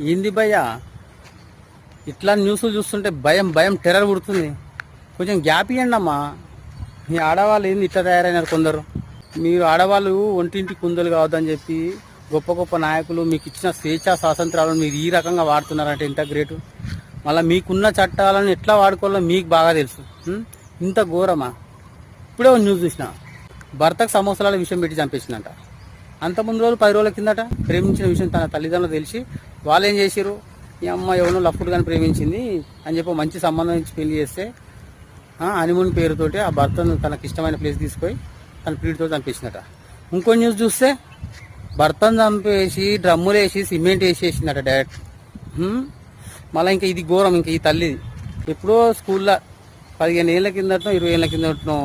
ఏంది భయ్య? ఇట్లా న్యూస్ చూస్తుంటే భయం భయం టెర్రర్ పుడుతుంది. కొంచెం గ్యాప్ ఇవ్వండి అమ్మా మీ ఆడవాళ్ళు ఏంది ఇట్లా తయారైనారు కొందరు? మీరు ఆడవాళ్ళు ఒంటింటి కుందలు కావద్దని చెప్పి గొప్ప గొప్ప నాయకులు మీకు ఇచ్చిన స్వేచ్ఛా స్వాతంత్రాలను మీరు ఈ రకంగా వాడుతున్నారంటే ఇంత గ్రేటు? మళ్ళీ మీకున్న చట్టాలను ఎట్లా వాడుకోవాలో మీకు బాగా తెలుసు. ఇంత ఘోరమా? ఇప్పుడే న్యూస్ చూసిన. భర్తకు సంవత్సరాల విషయం పెట్టి చంపేసిందంట. అంత ముందు రోజులు పది రోజుల కిందట ప్రేమించిన విషయం తన తల్లిదండ్రులు తెలిసి వాళ్ళు ఏం చేశారు ఈ అమ్మ ఎవరినో లప్పుడు కానీ ప్రేమించింది అని చెప్పి మంచి సంబంధం ఇచ్చి పెళ్ళి చేస్తే హనీమూన్ పేరుతోటి ఆ భర్తను తనకి ఇష్టమైన ప్లేస్ తీసుకొని తన పీడితో చంపేసిందట. ఇంకో న్యూస్ చూస్తే భర్తను చంపేసి డ్రమ్ములు వేసి సిమెంట్ వేసేసిందట డైరెక్ట్ మళ్ళీ ఇంకా ఇది ఘోరం ఇంకా ఈ తల్లిది. ఎప్పుడో స్కూల్లో పదిహేను ఏళ్ళ కిందటనో ఇరవై ఏళ్ళ కిందటనో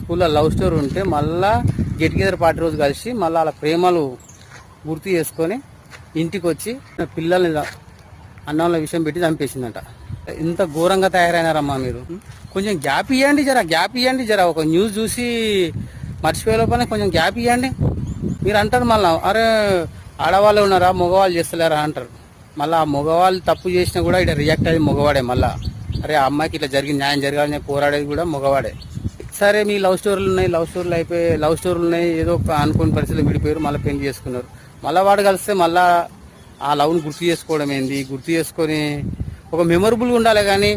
స్కూల్లో లవ్ స్టోరీ ఉంటే మళ్ళా గెట్ టుగెదర్ పార్టీ రోజు కలిసి మళ్ళీ వాళ్ళ ప్రేమలు గుర్తు చేసుకొని ఇంటికి వచ్చి పిల్లల్ని అన్నంలో విషయం పెట్టి చంపేసిందంట. ఇంత ఘోరంగా తయారైనారమ్మా మీరు. కొంచెం గ్యాప్ ఇవ్వండి జర గ్యాప్ ఇవ్వండి జర. ఒక న్యూస్ చూసి మర్చిపోయే లోపల కొంచెం గ్యాప్ ఇవ్వండి మీరు అంటారు మళ్ళీ అరే ఆడవాళ్ళు ఉన్నారా మగవాళ్ళు చేస్తలేరా అంటారు. మళ్ళీ ఆ మగవాళ్ళు తప్పు చేసినా కూడా ఇక్కడ రియాక్ట్ అయ్యేది మగవాడే మళ్ళా. అరే ఆ అమ్మాయికి ఇట్లా జరిగింది న్యాయం జరగాలని పోరాడేది కూడా మగవాడే. సరే మీ లవ్ స్టోరీలు ఉన్నాయి లవ్ స్టోరీలు అయిపోయి లవ్ స్టోరీలు ఉన్నాయి ఏదో ఒక అనుకోని పరిస్థితులు విడిపోయారు మళ్ళీ పెళ్ళి చేసుకున్నారు. మళ్ళీ వాడు కలిస్తే మళ్ళా ఆ లవ్ని గుర్తు చేసుకోవడం ఏంది? గుర్తు చేసుకొని ఒక మెమొరబుల్గా ఉండాలి కానీ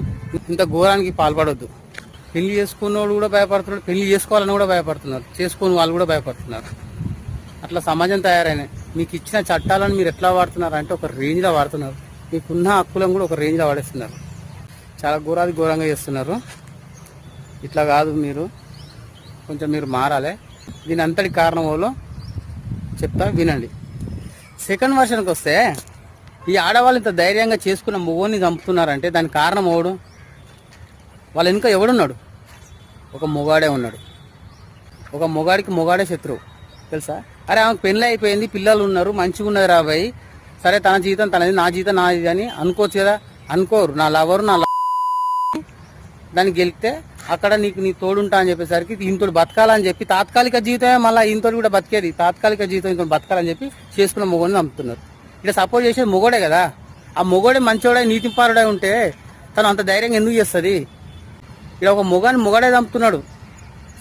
ఇంత ఘోరానికి పాల్పడొద్దు. పెళ్ళి చేసుకున్నోడు కూడా భయపడుతున్నాడు పెళ్ళి చేసుకోవాలని కూడా భయపడుతున్నారు. చేసుకుని వాళ్ళు కూడా భయపడుతున్నారు. అట్లా సమాజం తయారైనాయి మీకు ఇచ్చిన చట్టాలను మీరు ఎట్లా వాడుతున్నారు అంటే ఒక రేంజ్లో వాడుతున్నారు. మీకున్న హక్కులను కూడా ఒక రేంజ్లో వాడేస్తున్నారు. చాలా ఘోరాది ఘోరంగా చేస్తున్నారు. ఇట్లా కాదు మీరు. కొంచెం మీరు మారాలి. దీని అంతటి కారణం వాళ్ళు చెప్తా వినండి. సెకండ్ వర్షన్కి వస్తే ఈ ఆడవాళ్ళు ఇంత ధైర్యంగా చేసుకున్న మొగోని చంపుతున్నారంటే దానికి కారణం ఎవడు? వాళ్ళ వెనుక ఎవడున్నాడు? ఒక మొగాడే ఉన్నాడు. ఒక మొగాడికి మొగాడే శత్రువు. తెలుసా? అరే ఆమెకు పెళ్ళి అయిపోయింది పిల్లలు ఉన్నారు మంచిగా ఉన్నది రాబాయి సరే తన జీవితం తనది నా జీవితం నాది అని అనుకోవచ్చు కదా? అనుకోరు. నా లవరు నా దాన్ని గెలిస్తే అక్కడ నీకు నీ తోడుంటా అని చెప్పేసరికి ఇంతోడు బతకాలని చెప్పి తాత్కాలిక జీవితమే మళ్ళీ ఇంతోడు కూడా బతికేది. తాత్కాలిక జీవితం ఇంతో బతకాలని చెప్పి చేసుకున్న మొగోడిని నమ్ముతున్నారు. ఇక్కడ సపోర్ట్ చేసేది మొగోడే కదా. ఆ మొగోడే మంచోడే నీతిపారుడే ఉంటే తను అంత ధైర్యంగా ఎందుకు చేస్తుంది? ఇక్కడ ఒక మొగాని మొగడే చంపుతున్నాడు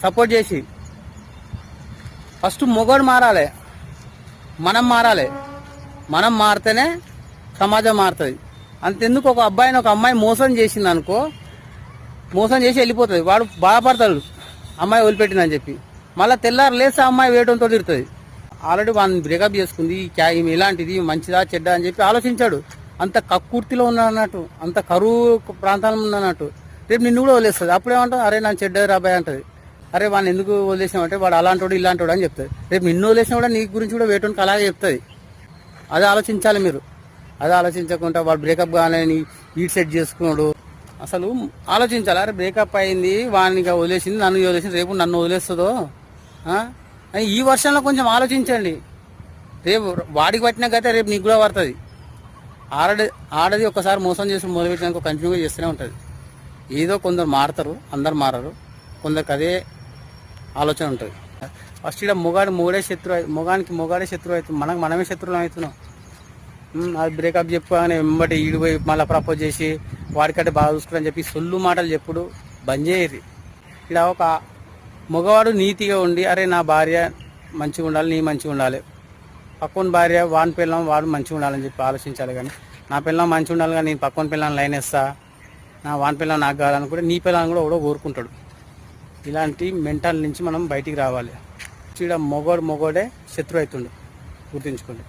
సపోర్ట్ చేసి. ఫస్ట్ మొగోడు మారాలి. మనం మారాలి. మనం మారితేనే సమాజం మారుతుంది. అంతెందుకు ఒక అబ్బాయిని ఒక అమ్మాయి మోసం చేసింది అనుకో మోసం చేసి వెళ్ళిపోతుంది. వాడు బాధపడతాడు. అమ్మాయి వదిలిపెట్టిందని చెప్పి. మళ్ళీ తెల్లారు లేస్తే ఆ అమ్మాయి వేయడంతో తిడుతుంది. ఆల్రెడీ వాడిని బ్రేకప్ చేసుకుంది. ఈమె ఇలాంటిది మంచిదా చెడ్డా అని చెప్పి ఆలోచించాడు. అంత కక్కుర్తిలో ఉన్నాడు అన్నట్టు అంత కరువు ప్రాంతాల్లో ఉన్నట్టు రేపు నిన్ను కూడా వదిలేస్తుంది. అప్పుడేమంటావు అరే నా చెడ్డ రాబాయ్ అంటది. అరే వాడిని ఎందుకు వదిలేసామంటే వాడు అలాంటోడు ఇలాంటోడు అని చెప్తుంది. రేపు నిన్ను వదిలేసిన కూడా నీ గురించి కూడా వేయటానికి అలాగే చెప్తుంది. అది ఆలోచించాలి మీరు. అది ఆలోచించకుండా వాడు బ్రేకప్ కానీ ఈడ్ సెట్ చేసుకున్నాడు. అసలు ఆలోచించాలి? అరే బ్రేకప్ అయింది వాడిని వదిలేసింది నన్ను వదిలేసింది రేపు నన్ను వదిలేస్తుందో? అని ఈ వర్షంలో కొంచెం ఆలోచించండి. రేపు వాడికి పట్టినా గతే రేపు నీకు కూడా పడుతుంది. ఆడది ఆడది ఒకసారి మోసం చేసి మొదలుపెట్టినాక కంటిన్యూగా చేస్తూనే ఉంటుంది. ఏదో కొందరు మారతారు అందరు మారరు. కొందరికి అదే ఆలోచన ఉంటుంది. ఫస్ట్ ఇక్కడ మొగాడు మొగడే శత్రువు అయి- మొగానికి మొగాడే శత్రువు అవుతుంది మనకు మనమే శత్రువులు అవుతున్నాం. అది బ్రేకప్ చెప్పగానే వెంబడి ఈడిపోయి మళ్ళీ ప్రపోజ్ చేసి వాడికంటే బాగా చూసుకుని చెప్పి సొల్లు మాటలు చెప్పుడు బంద్ చేయరు ఇలా ఒక మగవాడు నీతిగా ఉండి అరే నా భార్య మంచిగా ఉండాలి నీ మంచిగా ఉండాలి. పక్కన భార్య వాని పిల్లం వాడు మంచిగా ఉండాలని చెప్పి ఆలోచించాలి కానీ నా పిల్లం మంచిగా ఉండాలి కానీ నేను పక్కన పిల్లని లైన్ వేస్తా నా వాని పిల్లం నాకు కావాలనుకుంటే నీ పిల్లని కూడా ఎవడో కోరుకుంటాడు. ఇలాంటి మెంటల్ నుంచి మనం బయటికి రావాలి. చీడ మొగోడు మొగోడే శత్రు అవుతుండు. గుర్తుంచుకోండి.